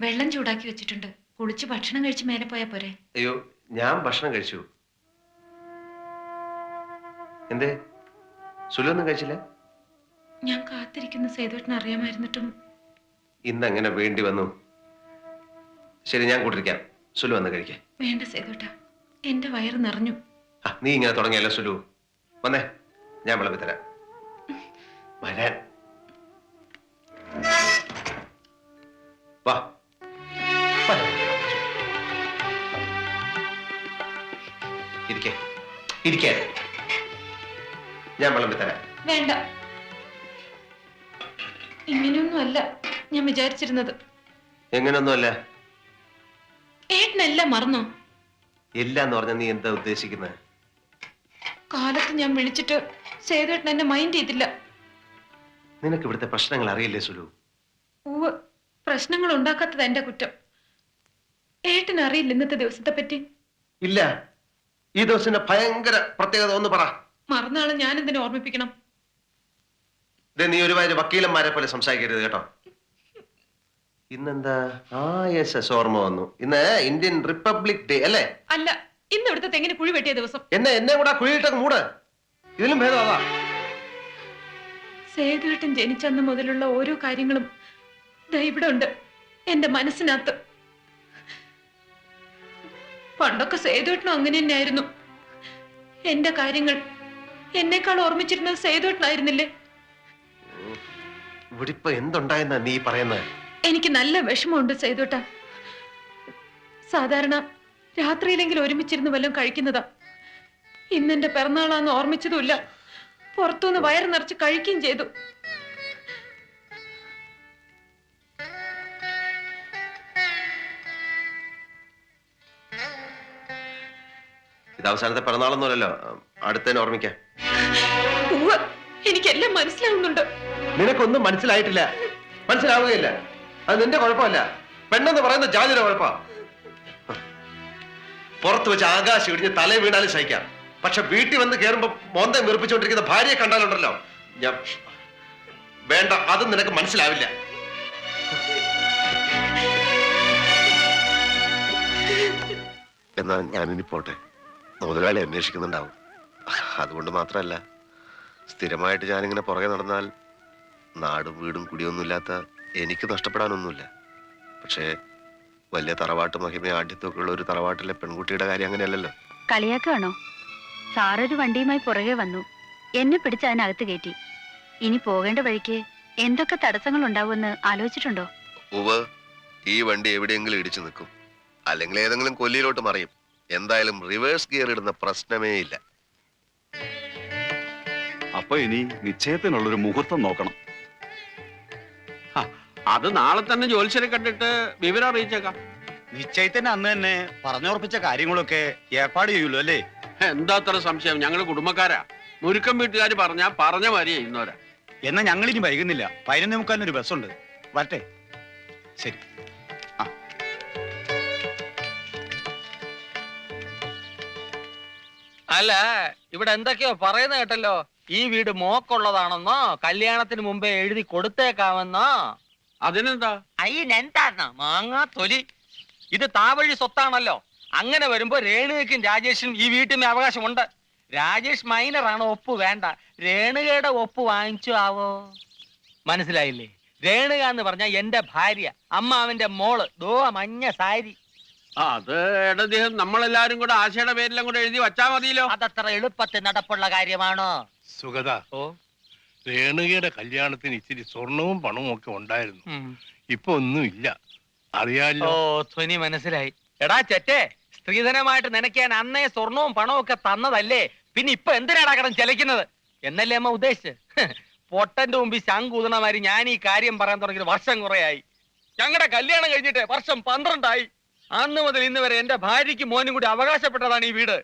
വെള്ളം ചൂടാക്കി വെച്ചിട്ടുണ്ട്. കുളിച്ച് ഭക്ഷണം കഴിച്ച് മേലെ പോയാ പോരെ. അയ്യോ ഞാൻ ഭക്ഷണം കഴിച്ചു. എന്തേ? സുലൊന്നും കഴിച്ചില്ല? ഞാൻ കാത്തിരിക്കുന്ന സേതുവേട്ടൻ അറിയാമായിരുന്നിട്ടും. ഇന്ന് എങ്ങനെ വേണ്ടി വന്നു. ശരി ഞാൻ കൂട്ടിരിക്കാം. സുലു വന്ന് കഴിക്കാം. വേണ്ട സേതുട്ട എന്റെ വയറ് നിറഞ്ഞു. ആ നീ ഇങ്ങനെ തുടങ്ങിയല്ലോ സുലു? വന്നേ ഞാൻ വിളമ്പി തരാം. വരാൻ. വാ. ഇരിക്കേ. ഞാൻ വിളമ്പി തരാം. വേണ്ട. ഇങ്ങനെയൊന്നും അല്ല ഞാൻ വിചാരിച്ചിരുന്നത്. എങ്ങനെയൊന്നുമല്ല ഏട്ടനെല്ലാം മറന്നോ? ഇല്ല എന്ന് പറഞ്ഞ നീ എന്താ ഉദ്ദേശിക്കുന്നത് കാലത്ത് ഞാൻ വിളിച്ചിട്ട് സേതുവേട്ടൻ എന്നെ മൈൻഡ് ചെയ്തില്ല. നിനക്ക് ഇവിടുത്തെ പ്രശ്നങ്ങൾ അറിയില്ലേ സുലു? ഉവ് പ്രശ്നങ്ങൾ ഉണ്ടാക്കാത്തത് എന്റെ കുറ്റം. ഏട്ടൻ അറിയില്ല ഇന്നത്തെ ദിവസത്തെ പറ്റി. ഇല്ല. ഈ ദിവസത്തിന്റെ ഭയങ്കര പ്രത്യേകത ഒന്ന് പറ. മറന്നാളെ ഞാൻ എന്തിനെ ഓർമ്മിപ്പിക്കണം? ദേ നീ ഒരുമാതിരി വക്കീലന്മാരെ പോലെ സംസാരിക്കരുത് കേട്ടോ. ഇന്നെന്താ? ആ യെസ് ഓർമ്മ വന്നു. ഇന്ന് ഇന്ത്യൻ റിപ്പബ്ലിക് ഡേ അല്ലേ? അല്ല ഇന്ന് ഇവിടുത്തെ തെങ്ങിന് കുഴി വെട്ടിയ ദിവസം. എന്നെ എന്നെ കൂടെ കുഴിയിട്ടൊക്കെ മൂട്. ഇതിലും ഭേദം അതാ. സേതുവേട്ടൻ ജനിച്ചന്ന് മുതലുള്ള ഓരോ കാര്യങ്ങളും ദാ ഇവിടെ ഉണ്ട് എന്റെ മനസ്സിനകത്ത്. പണ്ടൊക്കെ സേതുവേട്ടനും അങ്ങനെ തന്നെയായിരുന്നു. എന്റെ കാര്യങ്ങൾ എന്നെക്കാൾ ഓർമ്മിച്ചിരുന്നത് സേതുവേട്ടനായിരുന്നില്ലേ? എന്തുണ്ടായെന്നാ നീ പറയുന്നത് എനിക്ക് നല്ല വിഷമമുണ്ട് സേതുട്ട സാധാരണ രാത്രിയിലെങ്കിലും ഒരുമിച്ചിരുന്ന് വല്ലതും കഴിക്കുന്നതാ. ഇന്നെന്റെ പിറന്നാളാന്ന് ഓർമ്മിച്ചതുമില്ല. പുറത്തുനിന്ന് വയറ് നിറച്ച് കഴിക്കുകയും ചെയ്തു. ഇത് അവസാനത്തെ പിറന്നാളൊന്നുമല്ലോ അടുത്തതിനെ ഓർമ്മിക്കാം. എനിക്കെല്ലാം മനസ്സിലാവുന്നുണ്ട്. നിനക്കൊന്നും മനസ്സിലായിട്ടില്ല. മനസ്സിലാവുകയില്ല. അത് നിന്റെ കുഴപ്പമല്ല. പെണ്ണെന്ന് പറയുന്ന ജാതിയുടെ കുഴപ്പ പുറത്ത് വെച്ച് ആകാശം ഇടിഞ്ഞ് തല വീണാലും സഹിക്കാം. പക്ഷെ വീട്ടിൽ വന്ന് കയറുമ്പോ മോന്തം വീർപ്പിച്ചുകൊണ്ടിരിക്കുന്ന ഭാര്യയെ കണ്ടാലുണ്ടല്ലോ. ഞാൻ വേണ്ട അതും നിനക്ക് മനസ്സിലാവില്ല. എന്നാ ഞാനിനി പോട്ടെ. മുതലാളി അന്വേഷിക്കുന്നുണ്ടാവും. അതുകൊണ്ട് മാത്രമല്ല സ്ഥിരമായിട്ട് ഞാനിങ്ങനെ പുറകെ നടന്നാൽ നാടും വീടും കുടിയൊന്നുമില്ലാത്ത എനിക്ക് നഷ്ടപ്പെടാനൊന്നുമില്ല. പക്ഷേ വലിയ തറവാട്ട് മഹിമ ആഢ്യത്തൊക്കെ ഉള്ള ഒരു തറവാട്ടിലെ പെൺകുട്ടിയുടെ കാര്യം അങ്ങനെയല്ലല്ലോ. കളിയാക്കാണോ സാറൊരു വണ്ടിയുമായി പുറകെ വന്നു. എന്നെ പിടിച്ച് അതിനകത്ത് കയറ്റി. ഇനി പോകേണ്ട വഴിക്ക് എന്തൊക്കെ തടസ്സങ്ങൾ ഉണ്ടാവുമെന്ന് ആലോചിച്ചിട്ടുണ്ടോ? ഉവ ഈ വണ്ടി എവിടെയെങ്കിലും ഇടിച്ചു നിൽക്കും. അല്ലെങ്കിൽ ഏതെങ്കിലും കൊല്ലിയിലോട്ട് മറിയും. എന്തായാലും റിവേഴ്സ് ഗിയർ ഇടുന്ന പ്രശ്നമേ ഇല്ല. അപ്പൊ ഇനി നിശ്ചയത്തിനുള്ളൊരു മുഹൂർത്തം നോക്കണം. അത് നാളെ തന്നെ ജോലിശരെ കണ്ടിട്ട് വിവരം അറിയിച്ചേക്കാം. നിശ്ചയത്തിന് അന്ന് തന്നെ പറഞ്ഞുറപ്പിച്ച കാര്യങ്ങളൊക്കെ ഏർപ്പാട് ചെയ്യുള്ളൂ അല്ലേ? എന്താ അത്ര സംശയം? ഞങ്ങൾ കുടുംബക്കാരാ. മുരുക്കം വീട്ടുകാർ പറഞ്ഞാ പറഞ്ഞ മാതിരി ചെയ്യുന്നവരാ. എന്നാ ഞങ്ങളിനി വൈകുന്നില്ല. പതിനൊന്നേ മുക്കാലിന് ഒരു ഉണ്ട് വരട്ടെ. ശരി. അല്ല ഇവിടെ എന്തൊക്കെയോ പറയുന്ന കേട്ടല്ലോ. ഈ വീട് മോക്കുള്ളതാണെന്നോ കല്യാണത്തിന് മുമ്പേ എഴുതി കൊടുത്തേക്കാമെന്നോ? അതിനെന്താ? അയ്യെന്താന്ന മാങ്ങാ തൊലി. ഇത് താവഴി സ്വത്താണല്ലോ. അങ്ങനെ വരുമ്പോ രേണുകയ്ക്കും രാജേഷിനും ഈ വീട്ടിന് അവകാശമുണ്ട്. രാജേഷ് മൈനറാണ് ഒപ്പ് വേണ്ട. രേണുകയുടെ ഒപ്പ് വാങ്ങിച്ചു ആവോ? മനസ്സിലായില്ലേ? രേണുക എന്ന് പറഞ്ഞ എന്റെ ഭാര്യ അമ്മാവന്റെ മോൾ. ദോ മഞ്ഞ സാരി. അത് നമ്മളെല്ലാരും കൂടെ ആശയുടെ പേരിലും കൂടെ എഴുതി വച്ചാ മതിയല്ലോ. അതത്ര എളുപ്പത്തിൽ നടപ്പുള്ള കാര്യമാണോ? സുഗത ഓ. രേണുകയുടെ കല്യാണത്തിന് ഇച്ചിരി സ്വർണവും പണവും ഒക്കെ ഉണ്ടായിരുന്നു. ഇപ്പൊ ഒന്നുമില്ല ഓ അറിയാലോ? ധ്വനി മനസ്സിലായി. എടാ ചെറ്റേ സ്ത്രീധനമായിട്ട് നനയ്ക്കാൻ അന്നേ സ്വർണവും പണവും ഒക്കെ തന്നതല്ലേ? പിന്നെ ഇപ്പൊ എന്തിനാടാ കടം ചെലക്കുന്നത് എന്നല്ലേ അമ്മ ഉദ്ദേശിച്ച്? പൊട്ടന്റെ മുമ്പിൽ ശങ്കൂതണമാരി ഞാൻ ഈ കാര്യം പറയാൻ തുടങ്ങിയത് വർഷം കുറയായി. ഞങ്ങളുടെ കല്യാണം കഴിഞ്ഞിട്ട് വർഷം പന്ത്രണ്ടായി. അന്ന് മുതൽ ഇന്ന് വരെ എന്റെ ഭാര്യയ്ക്ക് മോനും കൂടി അവകാശപ്പെട്ടതാണ് ഈ വീട്.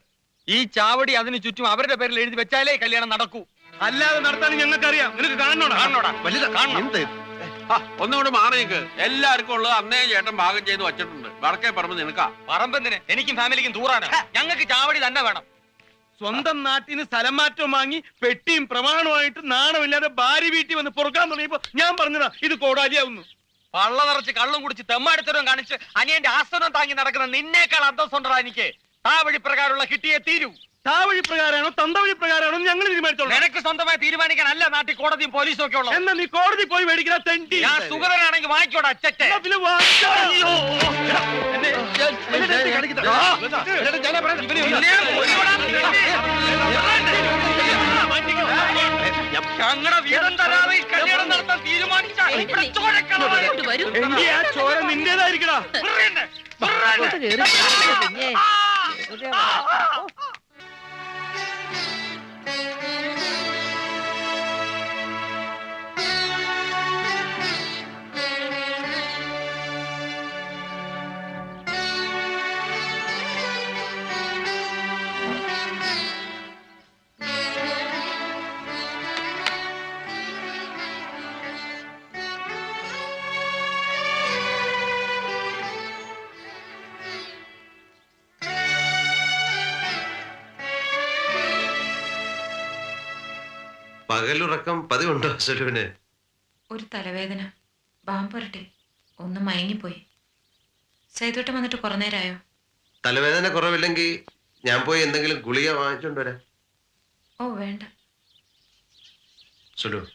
ഈ ചാവടി അതിന് ചുറ്റും അവരുടെ പേരിൽ എഴുതി വെച്ചാലേ കല്യാണം നടക്കൂ. അല്ലാതെ നടത്താൻ ഞങ്ങൾക്കറിയാം. നിനക്ക് കാണണോടാ? വലുതാ കാണണം. മാറിയേക്ക് എല്ലാവർക്കും ഉള്ളത് അന്നേ ചേട്ടൻ ഭാഗം ചെയ്ത് വച്ചിട്ടുണ്ട്. വടക്കേ പറമ്പ് നിനക്കാ. പറമ്പെന്തിന്? എനിക്കും ഫാമിലിക്കും ദൂറാണ്. ഞങ്ങൾക്ക് ചാവടി തന്നെ വേണം. സ്വന്തം നാട്ടിന് സ്ഥലം മാറ്റം വാങ്ങി പെട്ടിയും പ്രമാണമായിട്ട് നാണമില്ലാതെ ഭാര്യ വീട്ടിൽ വന്ന് പൊറുക്കാൻ തുടങ്ങിയപ്പോ ഞാൻ പറഞ്ഞതാ ഇത് കോടാലിയാവുന്നു പള്ള നിറച്ച് കള്ളും കുടിച്ച് തെമ്മാടിത്തരവും കാണിച്ച് അനിയന്റെ ആസനം താങ്ങി നടക്കുന്ന നിന്നേക്കാൾ അന്തസ്സുണ്ടാ എനിക്ക് താവഴി വഴി പ്രകാരമുള്ള കിട്ടിയേ തീരൂ താവഴി പ്രകാരമാണോ തന്ത വഴി പ്രകാരമാണോ ഞങ്ങൾ തീരുമാനിച്ചോളൂ നിനക്ക് സ്വന്തമായി തീരുമാനിക്കാൻ അല്ല നാട്ടിൽ കോടതിയും പോലീസും ഒക്കെ ഉള്ളത് എന്നാ നീ കോടതി പോയി മേടിക്കുന്ന തെണ്ടി ഞാൻ സുഗതനാണെങ്കിൽ വാങ്ങിക്കോടാ അച്ചറ്റെ എന്നാ പിന്നെ വാങ്ങിച്ചോ. അയ്യോ. എന്നെ- എന്നെ തെണ്ടി കാണിക്കണ്ട. ആ, എന്നിട്ട് ഞാനാ പറയുന്നത്. ഇവനെ ഒന്ന് നിന്നെ കൊല്ലുവടാ, ഞങ്ങളുടെ വീതം തരാതെ ഈ കല്യാണം എങ്കി ആ ചോര നിന്റേതായിരിക്കടാ. പകലുറക്കം പതിവുണ്ടോ സുലുവിന്? ഒരു തലവേദന. ബാമ്പുരട്ടെ ഒന്ന് മയങ്ങിപ്പോയി. സൈതോട്ടം വന്നിട്ട് കുറേ നേരമായോ തലവേദന കുറവില്ലെങ്കിൽ ഞാൻ പോയി എന്തെങ്കിലും ഗുളിക വാങ്ങിച്ചോണ്ട് വരാം. ഓ വേണ്ട. സുലു.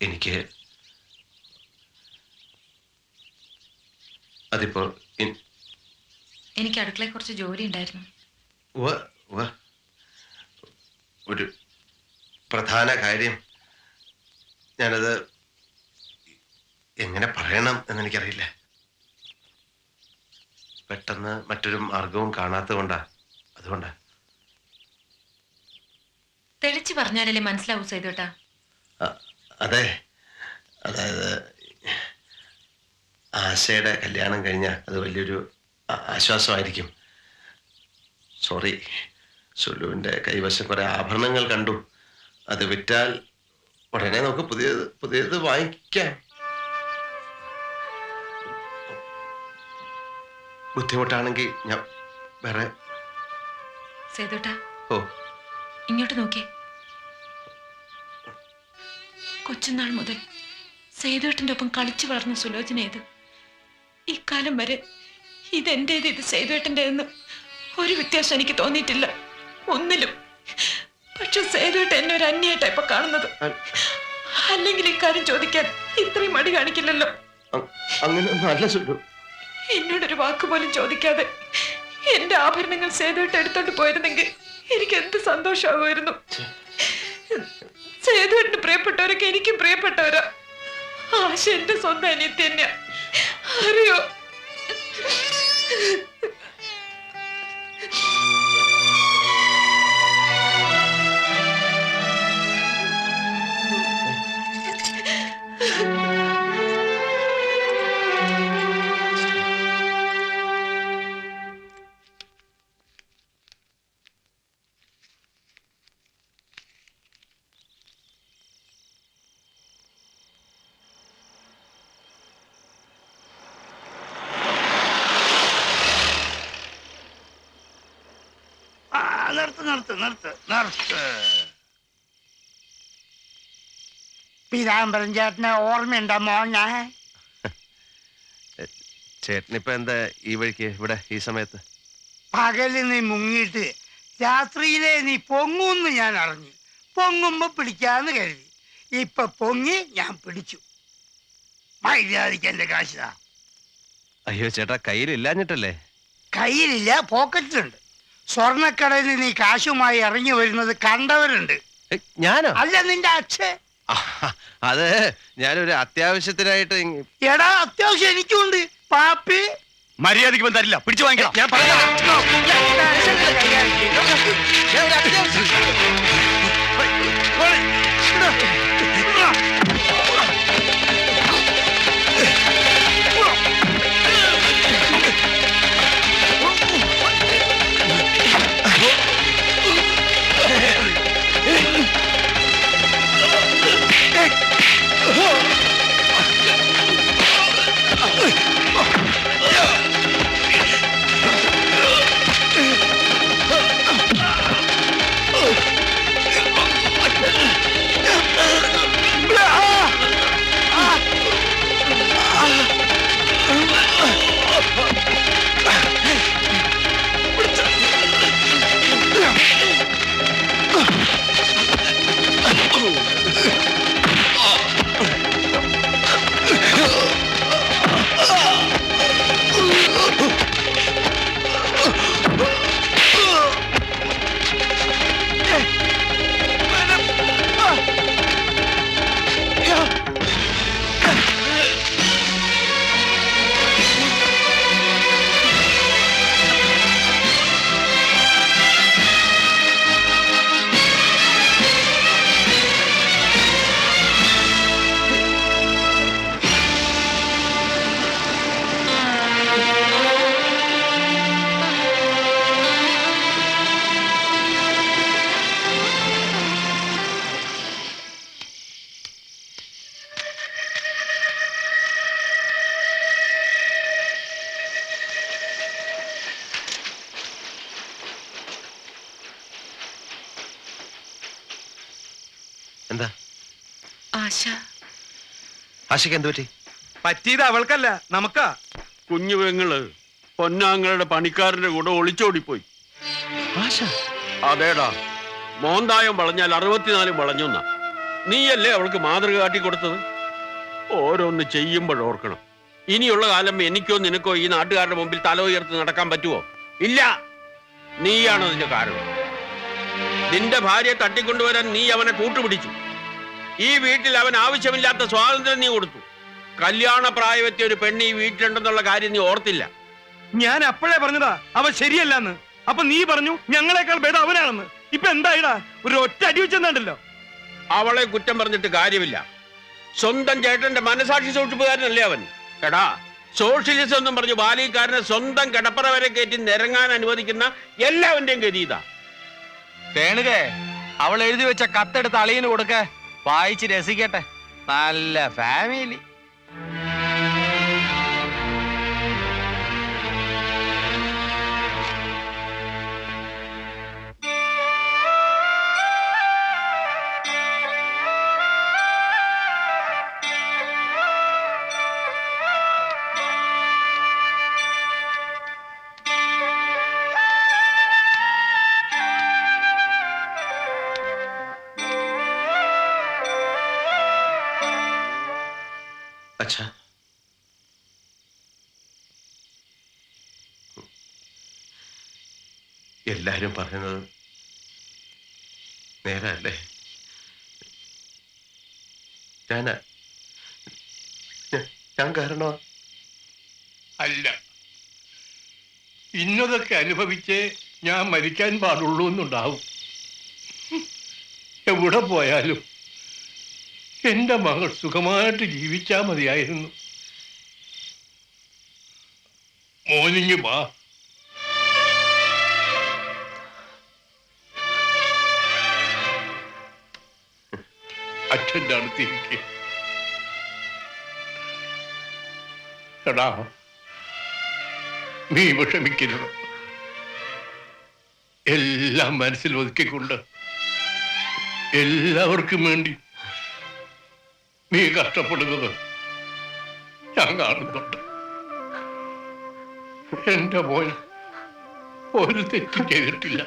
എനിക്ക് അതിപ്പോ എനിക്ക് അടുക്കളയിൽ കുറച്ച് ജോലി ഉണ്ടായിരുന്നു. ഒരു പ്രധാന കാര്യം. ഞാനത് എങ്ങനെ പറയണം എന്നെനിക്കറിയില്ല. പെട്ടെന്ന് മറ്റൊരു മാർഗവും കാണാത്തത് കൊണ്ടാ അതുകൊണ്ടാ. തെളിച്ച് പറഞ്ഞാലല്ലേ മനസ്സിലാവൂ അതെ. അതായത് ആശയുടെ കല്യാണം കഴിഞ്ഞാൽ അത് വലിയൊരു ആശ്വാസമായിരിക്കും. സോറി സുലുവിന്റെ കൈവശം കുറെ ആഭരണങ്ങൾ കണ്ടു. അത് വിറ്റാൽ ഉടനെ നമുക്ക് പുതിയത് പുതിയത് വാങ്ങിക്കാം. ബുദ്ധിമുട്ടാണെങ്കിൽ ഞാൻ വേറെ ഓ. ഇങ്ങോട്ട് നോക്കിയേ. കൊച്ചുനാൾ മുതൽ സേതുവേട്ടന്റെ ഒപ്പം കളിച്ചു വളർന്ന സുലോചന ഇത് ഇക്കാലം വരെ ഇതെന്റേത് ഇത് സേതുവേട്ടന്റെതെന്ന് ഒരു വ്യത്യാസം എനിക്ക് തോന്നിയിട്ടില്ല. ഒന്നിലും. പക്ഷെ സേതുവേട്ടൻ എന്നെ ഒരു അന്യായിട്ടാ ഇപ്പൊ കാണുന്നത്. അല്ലെങ്കിൽ ഇക്കാര്യം ചോദിക്കാൻ ഇത്രയും മടി കാണിക്കില്ലല്ലോ. അങ്ങനെ എന്നോടൊരു വാക്ക് പോലും ചോദിക്കാതെ എന്റെ ആഭരണങ്ങൾ സേതുവേട്ട എടുത്തോണ്ട് പോയിരുന്നെങ്കിൽ എനിക്ക് എന്ത് സന്തോഷമാകുമായിരുന്നു സേതുവേട്ടിന് പ്രിയപ്പെട്ടവരൊക്കെ എനിക്കും പ്രിയപ്പെട്ടവരാ. ആശ എന്റെ സ്വന്തം അനിയത്തി തന്നെയാ. हरिओ നിർത്ത് നിർത്ത് നിർത്ത്. പീതാംബരൻ ചേട്ടനെ ഓർമ്മയുണ്ടോ മോനെ? ചേട്ടനിപ്പോ എന്താ ഈ വഴിക്ക് ഇവിടെ ഈ സമയത്ത്? പകൽ നീ മുങ്ങിയിട്ട് രാത്രിയിലെ നീ പൊങ്ങൂന്ന് ഞാൻ അറിഞ്ഞു. പൊങ്ങുമ്പോ പിടിക്കാന്ന് കരുതി. ഇപ്പൊ പൊങ്ങി ഞാൻ പിടിച്ചു. മര്യാദയ്ക്ക് എന്റെ കാശിതാ അയ്യോ ചേട്ടാ കയ്യിലില്ലാഞ്ഞിട്ടല്ലേ? കയ്യിലില്ല പോക്കറ്റിലുണ്ട്. സ്വർണക്കടയിൽ നിന്ന് ഈ കാശുമായി ഇറങ്ങി വരുന്നത് കണ്ടവരുണ്ട്. ഞാനോ? അല്ല നിന്റെ അച്ഛൻ. അതെ ഞാനൊരു അത്യാവശ്യത്തിനായിട്ട് എടാ അത്യാവശ്യം എനിക്കുണ്ട്. പാപ്പി. മര്യാദയ്ക്ക് തരില്ല. പിടിച്ചു വാങ്ങിക്കണം. ഞാൻ പറയാം. എന്താ? ആശ. ആശയ്ക്ക് എന്ത് പറ്റി? പറ്റിയത് അവൾക്കല്ല നമുക്കാ. കുഞ്ഞു പെങ്ങൾ പൊന്നാങ്ങളുടെ പണിക്കാരന്റെ കൂടെ ഒളിച്ചോടിപ്പോയി. ആശ. അതേടാ മോന്തായം വളഞ്ഞാൽ അറുപത്തിനാലും വളഞ്ഞൊന്ന. നീയല്ലേ അവൾക്ക് മാതൃക കാട്ടി കൊടുത്തത്? ഓരോന്ന് ചെയ്യുമ്പോഴോർക്കണം. ഇനിയുള്ള കാലം എനിക്കോ നിനക്കോ ഈ നാട്ടുകാരുടെ മുമ്പിൽ തല ഉയർത്തി നടക്കാൻ പറ്റുമോ ഇല്ല. നീയാണ് അതിന്റെ കാരണം. നിന്റെ ഭാര്യയെ തട്ടിക്കൊണ്ടുവരാൻ നീ അവനെ കൂട്ടുപിടിച്ചു. ഈ വീട്ടിൽ അവൻ ആവശ്യമില്ലാത്ത സ്വാതന്ത്ര്യം നീ കൊടുത്തു. കല്യാണ പ്രായവെത്തിയ ഒരു പെണ്ണ് ഈ വീട്ടിലുണ്ടെന്നുള്ള കാര്യം നീ ഓർത്തില്ല. ഞാൻ അപ്പോഴേ പറഞ്ഞതാ അവൻ ശരിയല്ലെന്ന്. അപ്പൊ നീ പറഞ്ഞു ഞങ്ങളെക്കാൾ ഭേദം അവനാണെന്ന്. ഇപ്പൊ എന്തായിടാ? ഒരു ഒറ്റ അടി വെച്ചെന്നുണ്ടല്ലോ അവളെ കുറ്റം പറഞ്ഞിട്ട് കാര്യമില്ല. സ്വന്തം ചേട്ടന്റെ മനസാക്ഷി സൂക്ഷിപ്പുകാരനല്ലേ അവൻ. എടാ സോഷ്യലിസം എന്നും പറഞ്ഞു ബാലിക്കാരനെ സ്വന്തം കിടപ്പറ വരെ കയറ്റി നിരങ്ങാൻ അനുവദിക്കുന്ന എല്ലാവന്റെയും ഗതി ഇതാ. തേണുകേ അവൾ എഴുതി വെച്ച കത്തെടുത്ത് അളിയന് കൊടുക്ക. വായിച്ച് രസിക്കട്ടെ. നല്ല ഫാമിലി അച്ഛാ എല്ലാരും പറയുന്നത് നേരല്ലേ? ഞാൻ ഞാൻ കാരണോ അല്ല. ഇന്നതൊക്കെ അനുഭവിച്ച് ഞാൻ മരിക്കാൻ പാടുള്ളൂ എന്നുണ്ടാവും. എവിടെ പോയാലും എന്റെ മകൾ സുഖമായിട്ട് ജീവിച്ചാ മതിയായിരുന്നു. മോനിങ് വാ. അച്ഛന്റെ അടുത്തിരിക്കെ എടാ നീ വിഷമിക്കരുത്. എല്ലാം മനസ്സിൽ ഒതുക്കിക്കൊണ്ട് എല്ലാവർക്കും വേണ്ടി നീ കഷ്ടപ്പെടുന്നത് ഞാൻ കാണുന്നുണ്ട്. എന്റെ മോൻ ഒരു തെറ്റും ചെയ്തിട്ടില്ല.